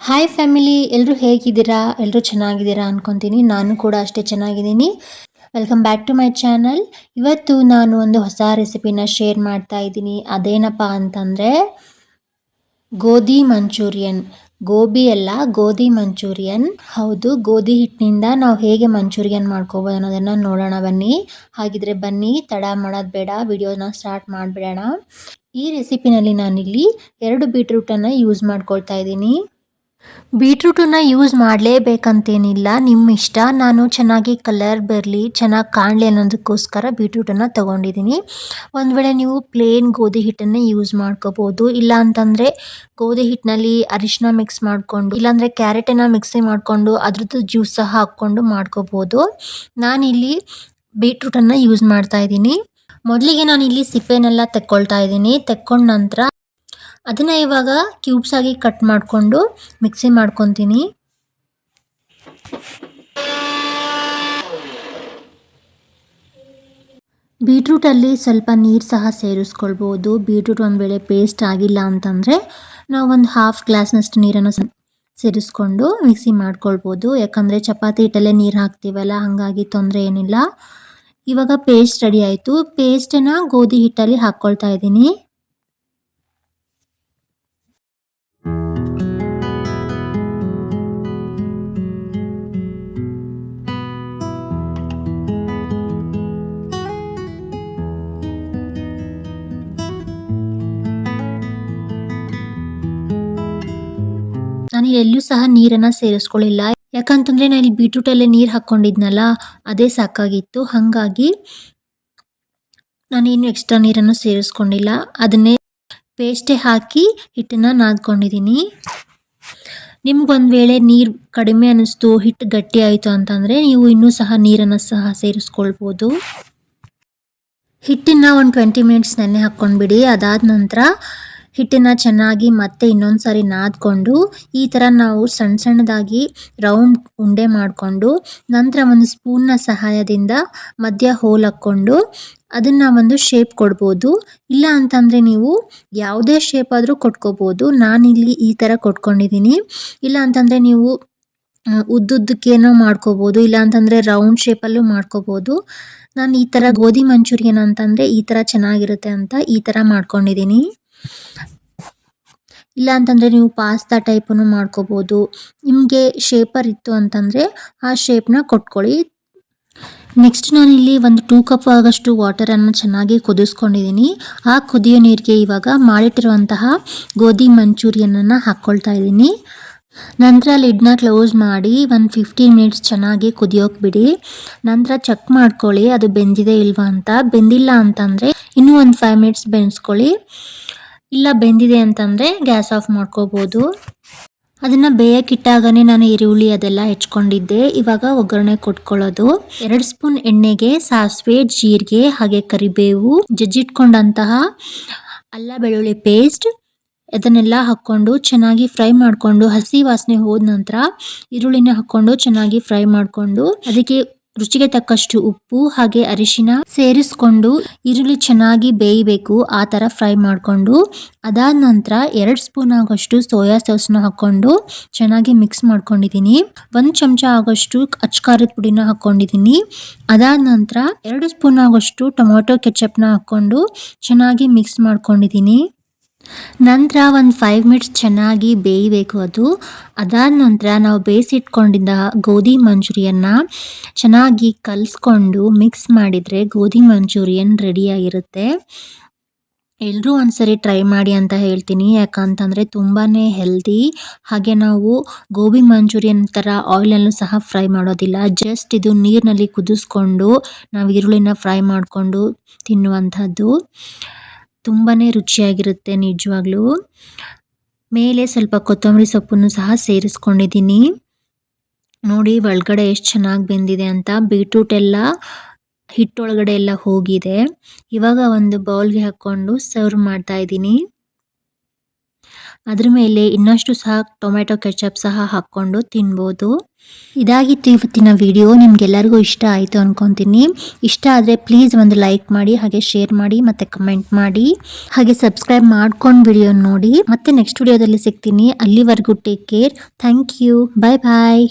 Hi family ಎಲ್ಲರೂ ಹೇಗಿದ್ದೀರಾ? ಎಲ್ಲರೂ ಚೆನ್ನಾಗಿದ್ದೀರಾ ಅನ್ಕೊತೀನಿ. ನಾನು ಕೂಡ ಅಷ್ಟೇ ಚೆನ್ನಾಗಿದ್ದೀನಿ. Welcome back to my channel ಇವತ್ತು ನಾನು ಒಂದು ಹೊಸ ರೆಸಿಪಿನ ಶೇರ್ ಮಾಡ್ತಾ ಇದ್ದೀನಿ. ಅದೇನಪ್ಪ ಅಂತಂದರೆ, ಗೋಧಿ ಮಂಚೂರಿಯನ್. ಗೋಬಿ ಅಲ್ಲ, ಗೋಧಿ ಮಂಚೂರಿಯನ್. ಹೌದು, ಗೋಧಿ ಹಿಟ್ಟಿನಿಂದ ನಾವು ಹೇಗೆ ಮಂಚೂರಿಯನ್ ಮಾಡ್ಕೋಬೋದು ಅನ್ನೋದನ್ನು ನೋಡೋಣ ಬನ್ನಿ. ಹಾಗಿದ್ರೆ ಬನ್ನಿ, ತಡ ಮಾಡೋದು ಬೇಡ, ವಿಡಿಯೋನ ಸ್ಟಾರ್ಟ್ ಮಾಡಿಬಿಡೋಣ. ಈ ರೆಸಿಪಿನಲ್ಲಿ ನಾನಿಲ್ಲಿ ಎರಡು ಬೀಟ್ರೂಟನ್ನು ಯೂಸ್ ಮಾಡ್ಕೊಳ್ತಾ ಇದ್ದೀನಿ. ಬೀಟ್ರೂಟನ್ನು ಯೂಸ್ ಮಾಡಲೇಬೇಕಂತೇನಿಲ್ಲ. ನಿಮ್ಮ ಇಷ್ಟ ನಾನು ಚೆನ್ನಾಗಿ ಕಲರ್ ಬರಲಿ, ಚೆನ್ನಾಗಿ ಕಾಣಲಿ ಅನ್ನೋದಕ್ಕೋಸ್ಕರ ಬೀಟ್ರೂಟನ್ನು ತೊಗೊಂಡಿದ್ದೀನಿ. ಒಂದು ವೇಳೆ ನೀವು ಪ್ಲೇನ್ ಗೋಧಿ ಹಿಟ್ಟನ್ನೇ ಯೂಸ್ ಮಾಡ್ಕೋಬೋದು. ಇಲ್ಲ ಅಂತಂದರೆ ಗೋಧಿ ಹಿಟ್ಟಿನಲ್ಲಿ ಅರಿಶಿನ ಮಿಕ್ಸ್ ಮಾಡಿಕೊಂಡು, ಇಲ್ಲಾಂದರೆ ಕ್ಯಾರೆಟನ್ನು ಮಿಕ್ಸಿ ಮಾಡಿಕೊಂಡು ಅದ್ರದ್ದು ಜ್ಯೂಸ್ ಸಹ ಹಾಕ್ಕೊಂಡು ಮಾಡ್ಕೋಬೋದು. ನಾನಿಲ್ಲಿ ಬೀಟ್ರೂಟನ್ನು ಯೂಸ್ ಮಾಡ್ತಾ ಇದ್ದೀನಿ. ಮೊದಲಿಗೆ ನಾನು ಇಲ್ಲಿ ಸಿಪ್ಪೆನೆಲ್ಲ ತೆಕ್ಕೊಳ್ತಾ ಇದ್ದೀನಿ. ತೆಕ್ಕೊಂಡ ನಂತರ ಅದನ್ನು ಇವಾಗ ಕ್ಯೂಬ್ಸ್ ಆಗಿ ಕಟ್ ಮಾಡಿಕೊಂಡು ಮಿಕ್ಸಿ ಮಾಡ್ಕೊತೀನಿ. ಬೀಟ್ರೂಟಲ್ಲಿ ಸ್ವಲ್ಪ ನೀರು ಸಹ ಸೇರಿಸ್ಕೊಳ್ಬೋದು. ಬೀಟ್ರೂಟ್ ಒಂದು ವೇಳೆ ಪೇಸ್ಟ್ ಆಗಿಲ್ಲ ಅಂತಂದರೆ ನಾವು ಒಂದು ಹಾಫ್ ಗ್ಲಾಸ್ನಷ್ಟು ನೀರನ್ನು ಸೇರಿಸ್ಕೊಂಡು ಮಿಕ್ಸಿ ಮಾಡ್ಕೊಳ್ಬೋದು. ಯಾಕಂದರೆ ಚಪಾತಿ ಹಿಟ್ಟಲ್ಲೇ ನೀರು ಹಾಕ್ತೀವಲ್ಲ, ಹಾಗಾಗಿ ತೊಂದರೆ ಏನಿಲ್ಲ. ಇವಾಗ ಪೇಸ್ಟ್ ರೆಡಿ ಆಯಿತು. ಪೇಸ್ಟನ್ನು ಗೋಧಿ ಹಿಟ್ಟಲ್ಲಿ ಹಾಕ್ಕೊಳ್ತಾ ಇದ್ದೀನಿ. ನಾನು ಎಲ್ಲೂ ಸಹ ನೀರನ್ನ ಸೇರಿಸ್ಕೊಳ್ಳಿಲ್ಲ. ಯಾಕಂತಂದ್ರೆ ನಾನು ಇಲ್ಲಿ ಬೀಟ್ರೂಟಲ್ಲೇ ನೀರು ಹಾಕ್ಕೊಂಡಿದ್ನಲ್ಲ, ಅದೇ ಸಾಕಾಗಿತ್ತು. ಹಾಗಾಗಿ ನಾನೇನು ಎಕ್ಸ್ಟ್ರಾ ನೀರನ್ನು ಸೇರಿಸ್ಕೊಂಡಿಲ್ಲ. ಅದನ್ನೇ ಪೇಸ್ಟೇ ಹಾಕಿ ಹಿಟ್ಟನ್ನು ನಾದ್ಕೊಂಡಿದ್ದೀನಿ ನಿಮ್ಗೊಂದು ವೇಳೆ ನೀರು ಕಡಿಮೆ ಅನ್ನಿಸ್ತು ಹಿಟ್ಟು ಗಟ್ಟಿ ಆಯಿತು ಅಂತಂದರೆ ನೀವು ಇನ್ನೂ ಸಹ ನೀರನ್ನು ಸಹ ಸೇರಿಸ್ಕೊಳ್ಬೋದು. ಹಿಟ್ಟನ್ನು ಒಂದು ಟ್ವೆಂಟಿ ಮಿನಿಟ್ಸ್ ನೆನೆ ಹಾಕ್ಕೊಂಡ್ಬಿಡಿ. ಅದಾದ ನಂತರ ಹಿಟ್ಟನ್ನು ಚೆನ್ನಾಗಿ ಮತ್ತೆ ಇನ್ನೊಂದು ಸಾರಿ ನಾದ್ಕೊಂಡು ಈ ಥರ ನಾವು ಸಣ್ಣ ಸಣ್ಣದಾಗಿ ರೌಂಡ್ ಉಂಡೆ ಮಾಡಿಕೊಂಡು ನಂತರ ಒಂದು ಸ್ಪೂನ್ನ ಸಹಾಯದಿಂದ ಮಧ್ಯ ಹೋಲ್ ಹಾಕ್ಕೊಂಡು ಅದನ್ನು ಒಂದು ಶೇಪ್ ಕೊಡ್ಬೋದು. ಇಲ್ಲ ಅಂತಂದರೆ ನೀವು ಯಾವುದೇ ಶೇಪ್ ಆದರೂ ಕೊಟ್ಕೋಬೋದು. ನಾನಿಲ್ಲಿ ಈ ಥರ ಕೊಟ್ಕೊಂಡಿದ್ದೀನಿ ಇಲ್ಲ ಅಂತಂದರೆ ನೀವು ಉದ್ದುದ್ದಕ್ಕೇನೋ ಮಾಡ್ಕೋಬೋದು. ಇಲ್ಲ ಅಂತಂದರೆ ರೌಂಡ್ ಶೇಪಲ್ಲೂ ಮಾಡ್ಕೋಬೋದು. ನಾನು ಈ ಥರ ಗೋಧಿ ಮಂಚೂರಿಯನ್ ಅಂತಂದರೆ ಈ ಥರ ಚೆನ್ನಾಗಿರುತ್ತೆ ಅಂತ ಈ ಥರ ಮಾಡ್ಕೊಂಡಿದ್ದೀನಿ ಇಲ್ಲ ಅಂತಂದರೆ ನೀವು ಪಾಸ್ತಾ ಟೈಪನ್ನು ಮಾಡ್ಕೋಬೋದು. ನಿಮಗೆ ಶೇಪರ್ ಇತ್ತು ಅಂತಂದರೆ ಆ ಶೇಪ್ನ ಕೊಟ್ಕೊಳ್ಳಿ. ನೆಕ್ಸ್ಟ್ ನಾನಿಲ್ಲಿ ಒಂದು ಟೂ ಕಪ್ ಆಗಷ್ಟು ವಾಟರನ್ನು ಚೆನ್ನಾಗಿ ಕುದಿಸ್ಕೊಂಡಿದ್ದೀನಿ. ಆ ಕುದಿಯೋ ನೀರಿಗೆ ಇವಾಗ ಮಾಡಿಟ್ಟಿರುವಂತಹ ಗೋಧಿ ಮಂಚೂರಿಯನನ್ನು ಹಾಕ್ಕೊಳ್ತಾ ಇದ್ದೀನಿ. ನಂತರ ಲಿಡ್ನ ಕ್ಲೋಸ್ ಮಾಡಿ ಒಂದು ಫಿಫ್ಟೀನ್ ಮಿನಿಟ್ಸ್ ಚೆನ್ನಾಗಿ ಕುದಿಯೋಕೆ ಬಿಡಿ. ನಂತರ ಚೆಕ್ ಮಾಡ್ಕೊಳ್ಳಿ ಅದು ಬೆಂದಿದೆ ಇಲ್ವಾ ಅಂತ. ಬೆಂದಿಲ್ಲ ಅಂತಂದರೆ ಇನ್ನೂ ಒಂದು ಫೈವ್ ಮಿನಿಟ್ಸ್ ಬೆನ್ಸ್ಕೊಳ್ಳಿ ಇಲ್ಲ ಬೆಂದಿದೆ ಅಂತಂದರೆ ಗ್ಯಾಸ್ ಆಫ್ ಮಾಡ್ಕೋಬೋದು. ಅದನ್ನು ಬೇಯಕ್ಕಿಟ್ಟಾಗನೇ ನಾನು ಈರುಳ್ಳಿ ಅದೆಲ್ಲ ಹೆಚ್ಕೊಂಡಿದ್ದೆ. ಇವಾಗ ಒಗ್ಗರಣೆ ಕೊಟ್ಕೊಳ್ಳೋದು. ಎರಡು ಸ್ಪೂನ್ ಎಣ್ಣೆಗೆ, ಸಾಸಿವೆ, ಜೀರಿಗೆ, ಹಾಗೆ ಕರಿಬೇವು, ಜಜ್ಜಿಟ್ಕೊಂಡಂತಹ ಅಲ್ಲ ಬೆಳ್ಳುಳ್ಳಿ ಪೇಸ್ಟ್. ಅದನ್ನೆಲ್ಲ ಹಾಕ್ಕೊಂಡು ಚೆನ್ನಾಗಿ ಫ್ರೈ ಮಾಡಿಕೊಂಡು ಹಸಿ ವಾಸನೆ ಹೋದ ನಂತರ ಈರುಳ್ಳಿನ ಹಾಕ್ಕೊಂಡು ಚೆನ್ನಾಗಿ ಫ್ರೈ ಮಾಡಿಕೊಂಡು ಅದಕ್ಕೆ ರುಚಿಗೆ ತಕ್ಕಷ್ಟು ಉಪ್ಪು ಹಾಗೆ ಅರಿಶಿನ ಸೇರಿಸ್ಕೊಂಡು ಈರುಳ್ಳಿ ಚೆನ್ನಾಗಿ ಬೇಯಬೇಕು, ಆ ಥರ ಫ್ರೈ ಮಾಡಿಕೊಂಡು. ಅದಾದ ನಂತರ ಎರಡು ಸ್ಪೂನ್ ಆಗೋಷ್ಟು ಸೋಯಾ ಸಾಸ್ನ ಹಾಕ್ಕೊಂಡು ಚೆನ್ನಾಗಿ ಮಿಕ್ಸ್ ಮಾಡ್ಕೊಂಡಿದ್ದೀನಿ. ಒಂದು ಚಮಚ ಆಗೋಷ್ಟು ಅಚ್ಕಾರದ ಪುಡಿನ ಹಾಕ್ಕೊಂಡಿದ್ದೀನಿ. ಅದಾದ ನಂತರ ಎರಡು ಸ್ಪೂನ್ ಆಗೋಷ್ಟು ಟೊಮೊಟೊ ಕೆಚಪ್ನ ಹಾಕ್ಕೊಂಡು ಚೆನ್ನಾಗಿ ಮಿಕ್ಸ್ ಮಾಡ್ಕೊಂಡಿದ್ದೀನಿ. ನಂತರ ಒಂದು ಫೈವ್ ಮಿನಿಟ್ಸ್ ಚೆನ್ನಾಗಿ ಬೇಯಬೇಕು ಅದು. ಅದಾದ ನಂತರ ನಾವು ಬೇಯಿಸಿಟ್ಕೊಂಡಿದ್ದ ಗೋಧಿ ಮಂಚೂರಿಯನ್ನು ಚೆನ್ನಾಗಿ ಕಲಿಸ್ಕೊಂಡು ಮಿಕ್ಸ್ ಮಾಡಿದರೆ ಗೋಧಿ ಮಂಚೂರಿಯನ್ ರೆಡಿಯಾಗಿರುತ್ತೆ ಎಲ್ಲರೂ ಒಂದ್ಸರಿ ಟ್ರೈ ಮಾಡಿ ಅಂತ ಹೇಳ್ತೀನಿ. ಯಾಕಂತಂದರೆ ತುಂಬಾ ಹೆಲ್ದಿ ಹಾಗೆ ನಾವು ಗೋಬಿ ಮಂಚೂರಿಯನ್ ಥರ ಆಯಿಲಲ್ಲೂ ಸಹ ಫ್ರೈ ಮಾಡೋದಿಲ್ಲ. ಜಸ್ಟ್ ಇದು ನೀರಿನಲ್ಲಿ ಕುದಿಸ್ಕೊಂಡು ನಾವು ಈರುಳ್ಳಿನ ಫ್ರೈ ಮಾಡಿಕೊಂಡು ತಿನ್ನುವಂಥದ್ದು. ತುಂಬಾ ರುಚಿಯಾಗಿರುತ್ತೆ ನಿಜವಾಗ್ಲೂ. ಮೇಲೆ ಸ್ವಲ್ಪ ಕೊತ್ತಂಬರಿ ಸೊಪ್ಪನ್ನು ಸಹ ಸೇರಿಸ್ಕೊಂಡಿದ್ದೀನಿ. ನೋಡಿ ಒಳಗಡೆ ಎಷ್ಟು ಚೆನ್ನಾಗಿ ಬೆಂದಿದೆ ಅಂತ. ಬೀಟ್ರೂಟ್ ಎಲ್ಲ ಹಿಟ್ಟೊಳಗಡೆ ಎಲ್ಲ ಹೋಗಿದೆ. ಇವಾಗ ಒಂದು ಬೌಲ್ಗೆ ಹಾಕ್ಕೊಂಡು ಸರ್ವ್ ಮಾಡ್ತಾ ಇದ್ದೀನಿ. ಅದ್ರ ಮೇಲೆ ಇನ್ನಷ್ಟು ಸಹ ಟೊಮೆಟೊ ಕೆಚಪ್ ಸಹ ಹಾಕ್ಕೊಂಡು ತಿನ್ಬೋದು. ಇದಾಗಿತ್ತು ಇವತ್ತಿನ ವಿಡಿಯೋ, ನಿಮಗೆಲ್ಲರಿಗೂ ಇಷ್ಟ ಆಯಿತು ಅಂದ್ಕೊತೀನಿ ಇಷ್ಟ ಆದರೆ ಪ್ಲೀಸ್ ಒಂದು ಲೈಕ್ ಮಾಡಿ, ಹಾಗೆ ಶೇರ್ ಮಾಡಿ, ಮತ್ತು ಕಮೆಂಟ್ ಮಾಡಿ. ಹಾಗೆ ಸಬ್ಸ್ಕ್ರೈಬ್ ಮಾಡ್ಕೊಂಡು ವಿಡಿಯೋ ನೋಡಿ. ಮತ್ತೆ ನೆಕ್ಸ್ಟ್ ವಿಡಿಯೋದಲ್ಲಿ ಸಿಗ್ತೀನಿ. ಅಲ್ಲಿವರೆಗೂ take care thank you bye bye